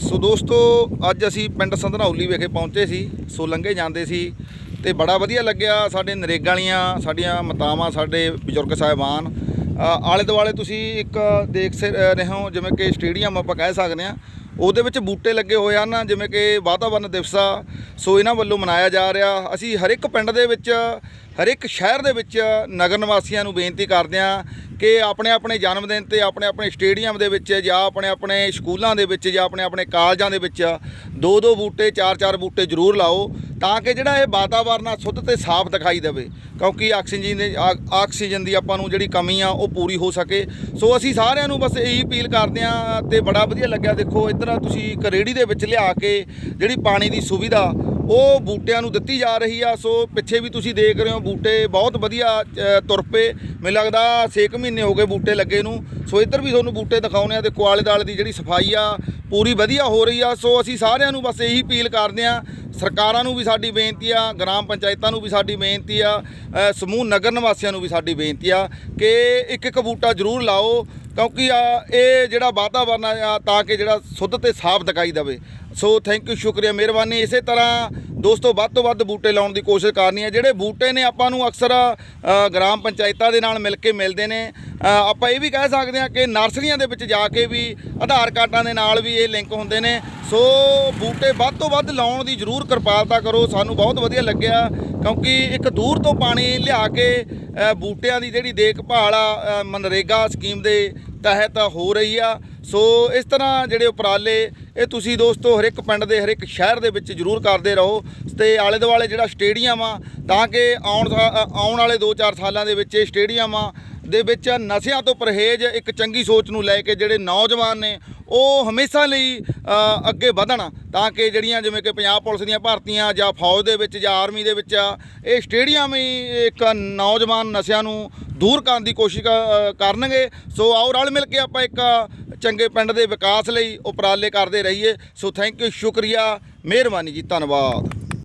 ਸੋ ਦੋਸਤੋ, ਅੱਜ ਅਸੀਂ ਪਿੰਡ ਸੰਧਨੌਲੀ ਵਿਖੇ ਪਹੁੰਚੇ ਸੀ, ਸੋ ਲੰਘੇ ਜਾਂਦੇ ਸੀ ਤੇ ਬੜਾ ਵਧੀਆ ਲੱਗਿਆ ਸਾਡੇ ਨਰੇਗਾ ਵਾਲੀਆਂ, ਸਾਡੀਆਂ ਮਾਤਾਵਾਂ, ਸਾਡੇ ਬਜ਼ੁਰਗ ਸਾਹਿਬਾਨ। ਆਲੇ ਦੁਆਲੇ ਤੁਸੀਂ ਇੱਕ ਦੇਖ ਸ- ਰਹੇ ਹੋ, ਜਿਵੇਂ ਕਿ ਸਟੇਡੀਅਮ ਆਪਾਂ ਕਹਿ ਸਕਦੇ ਹਾਂ। ਉਹਦੇ ਵਿੱਚ ਬੂਟੇ ਲੱਗੇ ਹੋਏ ਹਨ, ਜਿਵੇਂ ਕਿ ਵਾਤਾਵਰਨ ਦਿਵਸ ਆ ਸੋ ਇਹਨਾਂ ਵੱਲੋਂ ਮਨਾਇਆ ਜਾ ਰਿਹਾ। ਅਸੀਂ ਹਰ ਇੱਕ ਪਿੰਡ ਦੇ ਵਿੱਚ ਹਰ ਇੱਕ ਸ਼ਹਿਰ ਦੇ ਵਿੱਚ ਨਗਰ ਨਿਵਾਸੀਆਂ ਨੂੰ ਬੇਨਤੀ ਕਰਦੇ ਹਾਂ ਕਿ ਆਪਣੇ ਆਪਣੇ ਜਨਮ ਦਿਨ ਤੇ ਆਪਣੇ ਆਪਣੇ ਸਟੇਡੀਅਮ ਦੇ ਵਿੱਚ ਜਾਂ ਆਪਣੇ ਆਪਣੇ ਸਕੂਲਾਂ ਦੇ ਵਿੱਚ ਜਾਂ ਆਪਣੇ ਆਪਣੇ ਕਾਲਜਾਂ ਦੇ ਵਿੱਚ ਦੋ ਦੋ ਬੂਟੇ, ਚਾਰ ਚਾਰ ਬੂਟੇ ਜ਼ਰੂਰ ਲਾਓ ਤਾਂ ਕਿ ਜਿਹੜਾ ਇਹ ਵਾਤਾਵਰਨ ਆ ਸ਼ੁੱਧ ਤੇ ਸਾਫ਼ ਦਿਖਾਈ ਦੇਵੇ। ਕਿਉਂਕਿ ਆਕਸੀਜਨ ਦੀ ਆ- ਆਕਸੀਜਨ ਦੀ ਆਪਾਂ ਨੂੰ ਜਿਹੜੀ ਕਮੀ ਆ ਉਹ ਪੂਰੀ ਹੋ ਸਕੇ। ਸੋ ਅਸੀਂ ਸਾਰਿਆਂ ਨੂੰ ਬਸ ਇਹੀ ਅਪੀਲ ਕਰਦੇ ਆ ਤੇ ਬੜਾ ਵਧੀਆ ਲੱਗਿਆ ਦੇਖੋ, ਇੱਧਰ ਤੁਸੀਂ ਇੱਕ ਰੇੜੀ ਦੇ ਵਿੱਚ ਲਿਆ ਕੇ ਜਿਹੜੀ ਪਾਣੀ ਦੀ ਸੁਵਿਧਾ ਉਹ ਬੂਟਿਆਂ ਨੂੰ ਦਿੱਤੀ ਜਾ ਰਹੀ ਆ। ਸੋ ਪਿੱਛੇ ਵੀ ਤੁਸੀਂ ਦੇਖ ਰਹੇ ਹੋ ਬੂਟੇ ਬਹੁਤ ਵਧੀਆ ਤੁਰ ਪਏ। ਮੈਨੂੰ ਲੱਗਦਾ 6 ਮਹੀਨੇ ਹੋ ਗਏ ਬੂਟੇ ਲੱਗੇ ਨੂੰ। ਸੋ ਇੱਧਰ ਵੀ ਤੁਹਾਨੂੰ ਬੂਟੇ ਦਿਖਾਉਣੇ ਆ ਤੇ ਕੁਆਲੇ ਦਾਲ ਦੀ ਜਿਹੜੀ ਸਫ਼ਾਈ ਆ, ਪੂਰੀ ਵਧੀਆ ਹੋ ਰਹੀ ਆ। ਸੋ ਅਸੀਂ ਸਾਰਿਆਂ ਨੂੰ ਬਸ ਇਹੀ ਅਪੀਲ ਕਰਦੇ ਆ ਸਰਕਾਰਾਂ ਨੂੰ ਵੀ ਸਾਡੀ ਬੇਨਤੀ ਆ, ਗ੍ਰਾਮ ਪੰਚਾਇਤਾਂ ਨੂੰ ਵੀ ਸਾਡੀ ਬੇਨਤੀ ਆ ਸਮੂਹ ਨਗਰ ਨਿਵਾਸੀਆਂ ਨੂੰ ਵੀ ਸਾਡੀ ਬੇਨਤੀ ਆ ਕਿ ਇੱਕ ਇੱਕ ਬੂਟਾ ਜ਼ਰੂਰ ਲਾਓ ਕਿਉਂਕਿ ਆ, ਇਹ ਜਿਹੜਾ ਵਾਤਾਵਰਨ ਆ ਤਾਂ ਕਿ ਜਿਹੜਾ ਸ਼ੁੱਧ ਤੇ ਸਾਫ਼ ਦਿਖਾਈ ਦੇਵੇ। ਸੋ ਥੈਂਕ ਯੂ ਸ਼ੁਕਰੀਆ, ਮਿਹਰਬਾਨੀ। ਇਸੇ ਤਰ੍ਹਾਂ ਦੋਸਤੋ, ਵੱਧ ਤੋਂ ਵੱਧ ਬੂਟੇ ਲਾਉਣ ਦੀ ਕੋਸ਼ਿਸ਼ ਕਰਨੀ ਹੈ ਜਿਹੜੇ ਬੂਟੇ ਨੇ, ਆਪਾਂ ਨੂੰ ਅਕਸਰ ਗ੍ਰਾਮ ਪੰਚਾਇਤਾਂ ਦੇ ਨਾਲ ਮਿਲ ਕੇ ਮਿਲਦੇ ਨੇ। ਆਪਾਂ ਇਹ ਵੀ ਕਹਿ ਸਕਦੇ ਹਾਂ ਕਿ ਨਰਸਰੀਆਂ ਦੇ ਵਿੱਚ ਜਾ ਕੇ ਵੀ ਆਧਾਰ ਕਾਰਡਾਂ ਦੇ ਨਾਲ ਵੀ ਇਹ ਲਿੰਕ ਹੁੰਦੇ ਨੇ। ਸੋ ਬੂਟੇ ਵੱਧ ਤੋਂ ਵੱਧ ਲਾਉਣ ਦੀ ਜ਼ਰੂਰ ਕਿਰਪਾਲਤਾ ਕਰੋ। ਸਾਨੂੰ ਬਹੁਤ ਵਧੀਆ ਲੱਗਿਆ ਕਿਉਂਕਿ ਇੱਕ ਦੂਰ ਤੋਂ ਪਾਣੀ ਲਿਆ ਕੇ ਬੂਟਿਆਂ ਦੀ ਜਿਹੜੀ ਦੇਖਭਾਲ ਆ ਮਨਰੇਗਾ ਸਕੀਮ ਦੇ ਤਹਿਤ ਹੋ ਰਹੀ ਆ। ਸੋ ਇਸ ਤਰ੍ਹਾਂ ਜਿਹੜੇ ਉਪਰਾਲੇ ਇਹ ਤੁਸੀਂ ਦੋਸਤੋ ਹਰ ਇੱਕ ਪਿੰਡ ਦੇ ਹਰ ਇੱਕ ਸ਼ਹਿਰ ਦੇ ਵਿੱਚ ਜ਼ਰੂਰ ਕਰਦੇ ਰਹੋ ਤੇ ਆਲੇ ਦੁਆਲੇ ਜਿਹੜਾ ਸਟੇਡੀਅਮ ਆ, ਤਾਂ ਕਿ ਆਉਣ ਆਉਣ ਵਾਲੇ 2-4 ਸਾਲਾਂ ਦੇ ਵਿੱਚ ਇਹ ਸਟੇਡੀਅਮ ਆ ਦੇ ਵਿੱਚ ਨਸ਼ਿਆਂ ਤੋਂ ਪਰਹੇਜ਼ ਇੱਕ ਚੰਗੀ ਸੋਚ ਨੂੰ ਲੈ ਕੇ ਜਿਹੜੇ ਨੌਜਵਾਨ ਨੇ ਉਹ ਹਮੇਸ਼ਾ ਲਈ ਅੱਗੇ ਵਧਣ ਤਾਂ ਕਿ ਜਿਹੜੀਆਂ ਜਿਵੇਂ ਕਿ ਪੰਜਾਬ ਪੁਲਿਸ ਦੀਆਂ ਭਰਤੀਆਂ ਜਾਂ ਫੌਜ ਦੇ ਵਿੱਚ ਜਾਂ ਆਰਮੀ ਦੇ ਵਿੱਚ ਆ, ਇਹ ਸਟੇਡੀਅਮ ਹੀ ਇੱਕ ਨੌਜਵਾਨ ਨਸ਼ਿਆਂ ਨੂੰ ਦੂਰ ਕਰਨ ਦੀ ਕੋਸ਼ਿਸ਼ ਕਰਨਗੇ। ਸੋ ਆਓ ਰਲ ਮਿਲ ਕੇ ਆਪਾਂ ਇੱਕ ਚੰਗੇ ਪਿੰਡ ਦੇ ਵਿਕਾਸ ਲਈ ਉਪਰਾਲੇ ਕਰਦੇ ਰਹੀਏ। ਸੋ ਥੈਂਕ ਯੂ ਸ਼ੁਕਰੀਆ ਮਿਹਰਬਾਨੀ ਜੀ ਧੰਨਵਾਦ।